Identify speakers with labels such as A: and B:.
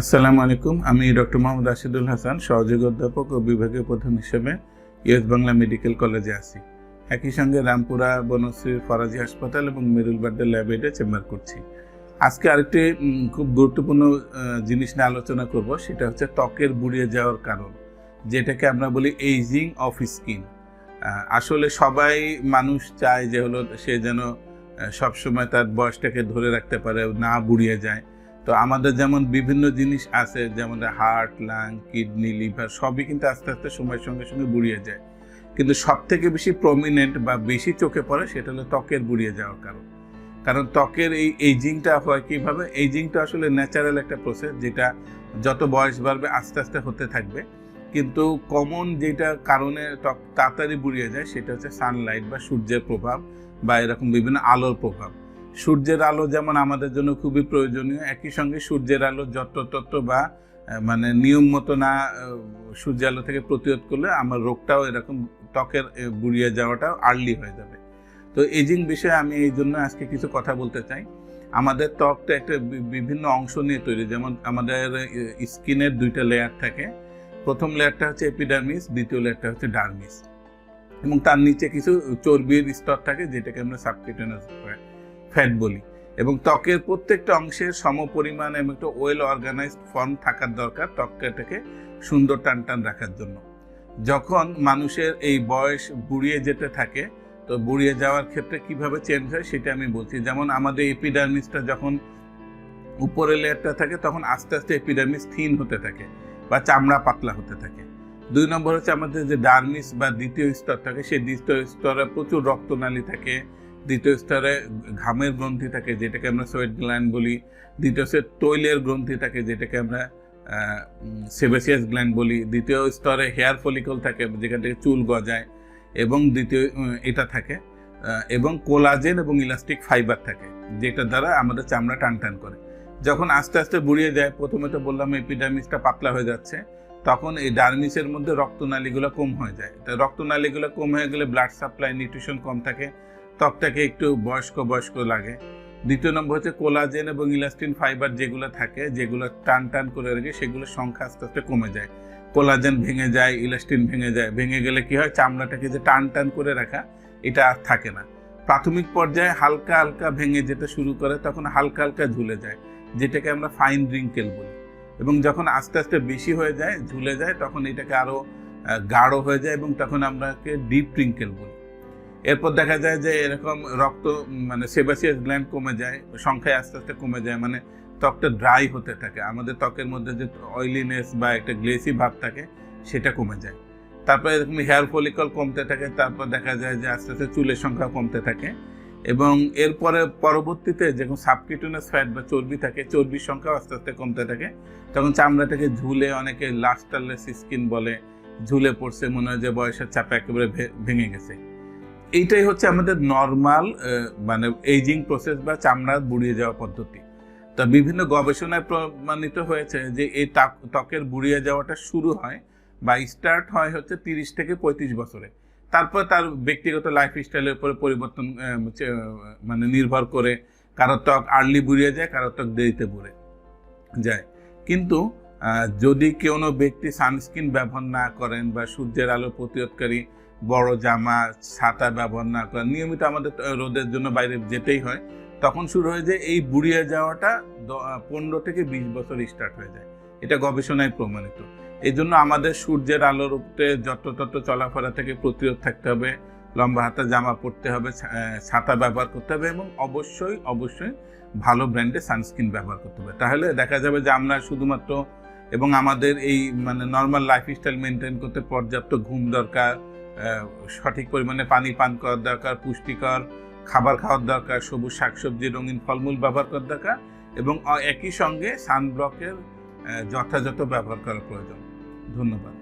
A: আসসালামু আলাইকুম, আমি ডক্টর মোহাম্মদ রাশিদুল হাসান, সহযোগী অধ্যাপক ও বিভাগীয় প্রধান হিসেবে ইউএস বাংলা মেডিকেল কলেজে আছি। একই সঙ্গে রামপুরা বনশ্রীর ফরাজি হাসপাতাল এবং মেরুল বাড্ডা ল্যাবেটে চেম্বার করছি। আজকে আরেকটি খুব গুরুত্বপূর্ণ জিনিস নিয়ে আলোচনা করব, সেটা হচ্ছে ত্বকের বুড়িয়ে যাওয়ার কারণ, যেটাকে আমরা বলি এইজিং অফ স্কিন আসলে সবাই মানুষ চায় যে হলো সে যেন সবসময় তার বয়সটাকে ধরে রাখতে পারে, না বুড়িয়ে যায়। তো আমাদের যেমন বিভিন্ন জিনিস আছে, যেমন হার্ট লাং কিডনি লিভার সবই কিন্তু আস্তে আস্তে সময়ের সঙ্গে সঙ্গে বুড়িয়ে যায়। কিন্তু সব থেকে বেশি প্রমিনেন্ট বা বেশি চোখে পড়ে সেটা হলো ত্বকের বুড়িয়ে যাওয়ার কারণ। কারণ ত্বকের এই এইজিংটা হয় কীভাবে? এইজিংটা আসলে ন্যাচারাল একটা প্রসেস যেটা যত বয়স বাড়বে আস্তে আস্তে হতে থাকবে। কিন্তু কমন যেটা কারণে ত্বক তাড়াতাড়ি বুড়িয়ে যায় সেটা হচ্ছে সানলাইট বা সূর্যের প্রভাব বা এরকম বিভিন্ন আলোর প্রভাব। সূর্যের আলো যেমন আমাদের জন্য খুবই প্রয়োজনীয় একই সঙ্গে সূর্যের আলো যত তত্ত্ব বা মানে নিয়ম মতো না আহ, সূর্যের আলো থেকে প্রতিরোধ করলে আমার রোগটাও এরকম ত্বকের বুড়িয়ে যাওয়াটাও আর্লি হয়ে যাবে। তো এজিং বিষয়ে আমি এই জন্য আজকে কিছু কথা বলতে চাই। আমাদের ত্বকটা একটা বিভিন্ন অংশ নিয়ে তৈরি যেমন আমাদের স্কিনের দুইটা লেয়ার থাকে। প্রথম লেয়ারটা হচ্ছে এপিডার্মিস দ্বিতীয় লেয়ারটা হচ্ছে ডার্মিস এবং তার নিচে কিছু চর্বির স্তর থাকে যেটাকে আমরা সাবকিউটেনাস ফ্যাট বলি। এবং ত্বকের প্রত্যেকটা অংশের সম পরিমাণ এবং একটা ওয়েল অর্গানাইজড ফর্ম থাকার দরকার ত্বকটাকে সুন্দর টান টান রাখার জন্য। যখন মানুষের এই বয়স বুড়িয়ে যেতে থাকে, তো বুড়িয়ে যাওয়ার ক্ষেত্রে কীভাবে চেঞ্জ হয় সেটা আমি বলছি। যেমন আমাদের এপিডার্মিসটা যখন উপরের লেয়ারটা থাকে, তখন আস্তে আস্তে এপিডার্মিস থিন হতে থাকে বা চামড়া পাতলা হতে থাকে। দুই নম্বর হচ্ছে আমাদের যে ডার্মিস বা দ্বিতীয় স্তর থাকে, সেই দ্বিতীয় স্তরে প্রচুর রক্তনালী থাকে দ্বিতীয় স্তরে ঘামের গ্রন্থি থাকে, যেটাকে আমরা সোয়েট গ্ল্যান্ড বলি। দ্বিতীয় স্তরে তৈলের গ্রন্থি থাকে, যেটাকে আমরা সেবেসিয়াস গ্ল্যান্ড বলি। দ্বিতীয় স্তরে হেয়ার ফলিকল থাকে, যেখান থেকে চুল গজায়, এবং দ্বিতীয় এটা থাকে এবং কোলাজেন এবং ইলাস্টিক ফাইবার থাকে, যেটা দ্বারা আমাদের চামড়া টান টান করে। যখন আস্তে আস্তে বুড়িয়ে যায়, প্রথমে তো বললাম এপিডার্মিসটা পাতলা হয়ে যাচ্ছে, তখন এই ডার্মিসের মধ্যে রক্তনালীগুলো কম হয়ে যায়। তো রক্তনালীগুলো কম হয়ে গেলে ব্লাড সাপ্লাই নিউট্রিশন কম থাকে ত্বকটাকে একটু বয়স্ক বয়স্ক লাগে। দ্বিতীয় নম্বর হচ্ছে কোলাজেন এবং ইলাস্টিন ফাইবার যেগুলো থাকে, যেগুলো টান টান করে রেখে সেগুলোর সংখ্যা আস্তে আস্তে কমে যায়। কোলাজেন ভেঙে যায়, ইলাস্টিন ভেঙে যায়। ভেঙে গেলে কি হয়? চামড়াটাকে যে টান টান করে রাখা, এটা আর থাকে না। প্রাথমিক পর্যায়ে হালকা হালকা ভেঙে যেতে শুরু করে, তখন হালকা হালকা ঝুলে যায়, যেটাকে আমরা ফাইন রিঙ্কেল বলি। এবং যখন আস্তে আস্তে বেশি হয়ে যায়, ঝুলে যায়, তখন এটাকে আরও গাঢ় হয়ে যায় এবং তখন আমরা ডিপ রিঙ্কেল বলি। এরপর দেখা যায় যে এরকম রক্ত মানে সেবাসিয়াস গ্ল্যান্ড কমে যায়, সংখ্যায় আস্তে আস্তে কমে যায় মানে ত্বকটা ড্রাই হতে থাকে। আমাদের ত্বকের মধ্যে যে অয়েলিনেস বা একটা গ্লেসি ভাব থাকে, সেটা কমে যায়। তারপর এরকম হেয়ার ফলিকল কমতে থাকে, তারপর দেখা যায় যে আস্তে আস্তে চুলের সংখ্যা কমতে থাকে। এবং এরপরে পরবর্তীতে যখন সাবকিউটেনাস ফ্যাট বা চর্বি থাকে, চর্বির সংখ্যাও আস্তে আস্তে কমতে থাকে, তখন চামড়াটাকে ঝুলে অনেকে লাস্টারলেস স্কিন বলে, ঝুলে পড়ছে, মনে হয় যে বয়সের চাপে একেবারে ভেঙে গেছে। এইটাই হচ্ছে আমাদের নর্মাল মানে এইজিং প্রসেস বা চামড়া বুড়িয়ে যাওয়া পদ্ধতি। তা বিভিন্ন গবেষণায় প্রমাণিত হয়েছে যে এই ত্বক- ত্বকের বুড়িয়ে যাওয়াটা শুরু হয় বা স্টার্ট হয় হচ্ছে তিরিশ থেকে পঁয়ত্রিশ বছরে। তারপর তার ব্যক্তিগত লাইফ স্টাইলের উপরে পরিবর্তন মানে নির্ভর করে কারও ত্বক আর্লি বুড়িয়ে যায়, কারও ত্বক দেরিতে বুড়ে যায়। কিন্তু যদি কোনো ব্যক্তি সানস্ক্রিন ব্যবহার না করেন বা সূর্যের আলো প্রতিরোধকারী বড় জামা, ছাতা ব্যবহার না করেন, নিয়মিত আমাদের রোদের জন্য বাইরে যেতেই হয়, তখন শুরু হয়ে যায় এই বুড়িয়ে যাওয়াটা পনেরো থেকে বিশ বছর স্টার্ট হয়ে যায়। এটা গবেষণায় প্রমাণিত। এই জন্য আমাদের সূর্যের আলোর উপরে যত তত চলাফেরা থেকে প্রতিরোধ থাকতে হবে, লম্বা হাতা জামা পরতে হবে ছাতা ব্যবহার করতে হবে এবং অবশ্যই অবশ্যই ভালো ব্র্যান্ডের সানস্ক্রিন ব্যবহার করতে হবে। তাহলে দেখা যাবে যে আমরা শুধুমাত্র এবং আমাদের এই মানে নর্মাল লাইফস্টাইল মেনটেন করতে পর্যাপ্ত ঘুম দরকার সঠিক পরিমাণে পানি পান করার দরকার, পুষ্টিকর খাবার খাওয়ার দরকার, সবুজ শাকসবজি, রঙিন ফলমূল ব্যবহার করার দরকার এবং একই সঙ্গে সানব্লকের যথাযথ ব্যবহার করা প্রয়োজন। ধন্যবাদ।